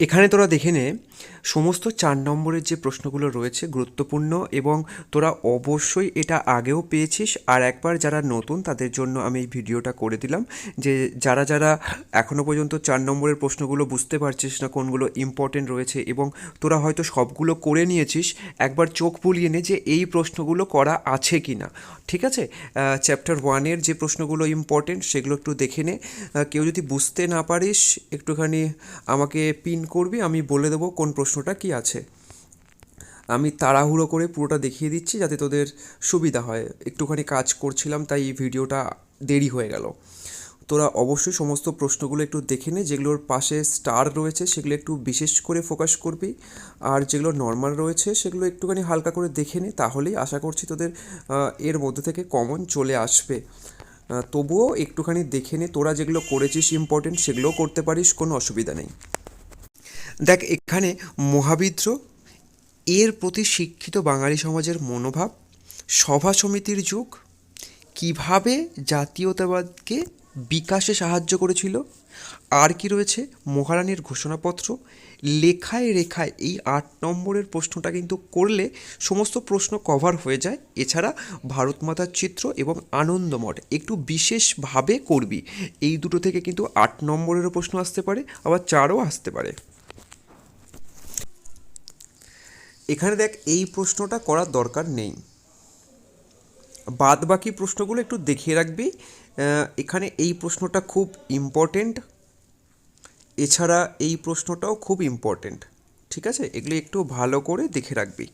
এখানে তোরা দেখে নে সমস্ত চার নম্বরের যে প্রশ্নগুলো রয়েছে গুরুত্বপূর্ণ এবং তোরা অবশ্যই এটা আগেও পেয়েছিস। আর একবার যারা নতুন, তাদের জন্য আমি এই ভিডিওটা করে দিলাম যে যারা যারা এখনও পর্যন্ত চার নম্বরের প্রশ্নগুলো বুঝতে পারছিস না, কোনগুলো ইম্পর্টেন্ট রয়েছে এবং তোরা হয়তো সবগুলো করে নিয়েছিস, একবার চোখ বুলিয়ে নে যে এই প্রশ্নগুলো করা আছে কি না ঠিক আছে? চ্যাপ্টার ওয়ানের যে প্রশ্নগুলো ইম্পর্টেন্ট সেগুলো একটু দেখে নে। কেউ যদি বুঝতে না পারিস, একটুখানি আমাকে পিন করবি, আমি বলে দেবো কোন প্রশ্নটা কি আছে? আমি তাড়াহুড়ো করে পুরোটা দেখিয়ে দিচ্ছি যাতে তোদের সুবিধা হয়। একটুখানি কাজ করছিলাম, তাই এই ভিডিওটা দেরি হয়ে গেল। তোরা অবশ্যই সমস্ত প্রশ্নগুলো একটু দেখে নে, যেগুলোর পাশে স্টার রয়েছে সেগুলো একটু বিশেষ করে ফোকাস করবি। আর যেগুলো নর্মাল রয়েছে সেগুলো একটুখানি হালকা করে দেখে নে, তাহলেই আশা করছি তোদের এর মধ্যে থেকে কমন চলে আসবে। তবুও একটুখানি দেখে নে, তোরা যেগুলো করেছিস ইম্পর্টেন্ট সেগুলোও করতে পারিস, কোনো অসুবিধা নেই। দেখ, এখানে মহাবিদ্রোহ এর প্রতি শিক্ষিত বাঙালি সমাজের মনোভাব, সভা সমিতির যুগ, কীভাবে জাতীয়তাবাদকে বিকাশে সাহায্য করেছিল, আর কি রয়েছে মহারানীর ঘোষণাপত্র, লেখায় রেখায় এই আট নম্বরের প্রশ্নটা কিন্তু করলে সমস্ত প্রশ্ন কভার হয়ে যায়। এছাড়া ভারত মাতার চিত্র এবং আনন্দমঠ, একটু বিশেষভাবে করবি। এই দুটো থেকে কিন্তু আট নম্বরেরও প্রশ্ন আসতে পারে, আবার চারও আসতে পারে। এখানে দেখ, এই প্রশ্নটা করার দরকার নেই। বাদ বাকি প্রশ্নগুলো একটু দেখিয়ে রাখবি। এখানে এই প্রশ্নটা খুব ইম্পর্টেন্ট এছাড়া এই প্রশ্নটাও খুব ইম্পর্টেন্ট ঠিক আছে? এগুলি একটু ভালো করে দেখে রাখবি।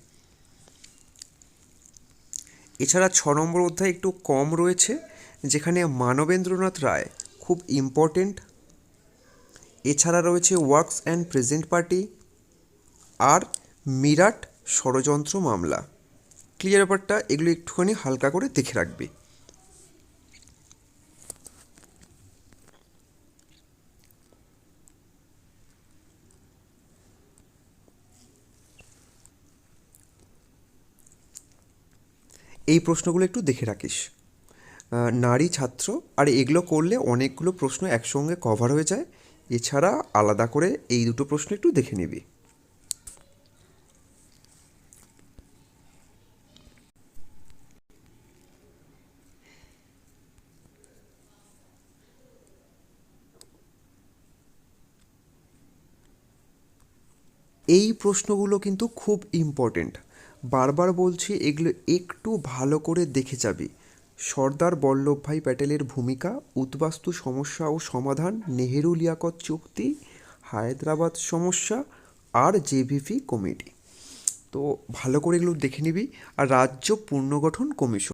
এছাড়া ছ নম্বর অধ্যায় একটু কম রয়েছে, যেখানে মানবেন্দ্রনাথ রায় খুব ইম্পর্টেন্ট এছাড়া রয়েছে ওয়ার্কস অ্যান্ড প্রেজেন্ট পার্টি আর মিরাট ষড়যন্ত্র মামলা। ক্লিয়ার ব্যাপারটা এগুলো একটুখানি হালকা করে দেখে রাখবি। এই প্রশ্নগুলো একটু দেখে রাখিস। নারী, ছাত্র, আর এগুলো করলে অনেকগুলো প্রশ্ন একসঙ্গে কভার হয়ে যায়। এছাড়া আলাদা করে এই দুটো প্রশ্ন একটু দেখে নিবি। এই প্রশ্নগুলো কিন্তু খুব ইম্পর্টেন্ট বারবার বলছি, এগুলো একটু ভালো করে দেখে যাবি। সর্দার বল্লভভাই প্যাটেলের ভূমিকা, উদ্বাস্তু সমস্যা ও সমাধান, নেহেরু লিয়াকত চুক্তি, হায়দ্রাবাদ সমস্যা আর জেভিপি কমিটি। তো ভালো করে এগুলো দেখে নিবি। আর রাজ্য পুনর্গঠন কমিশন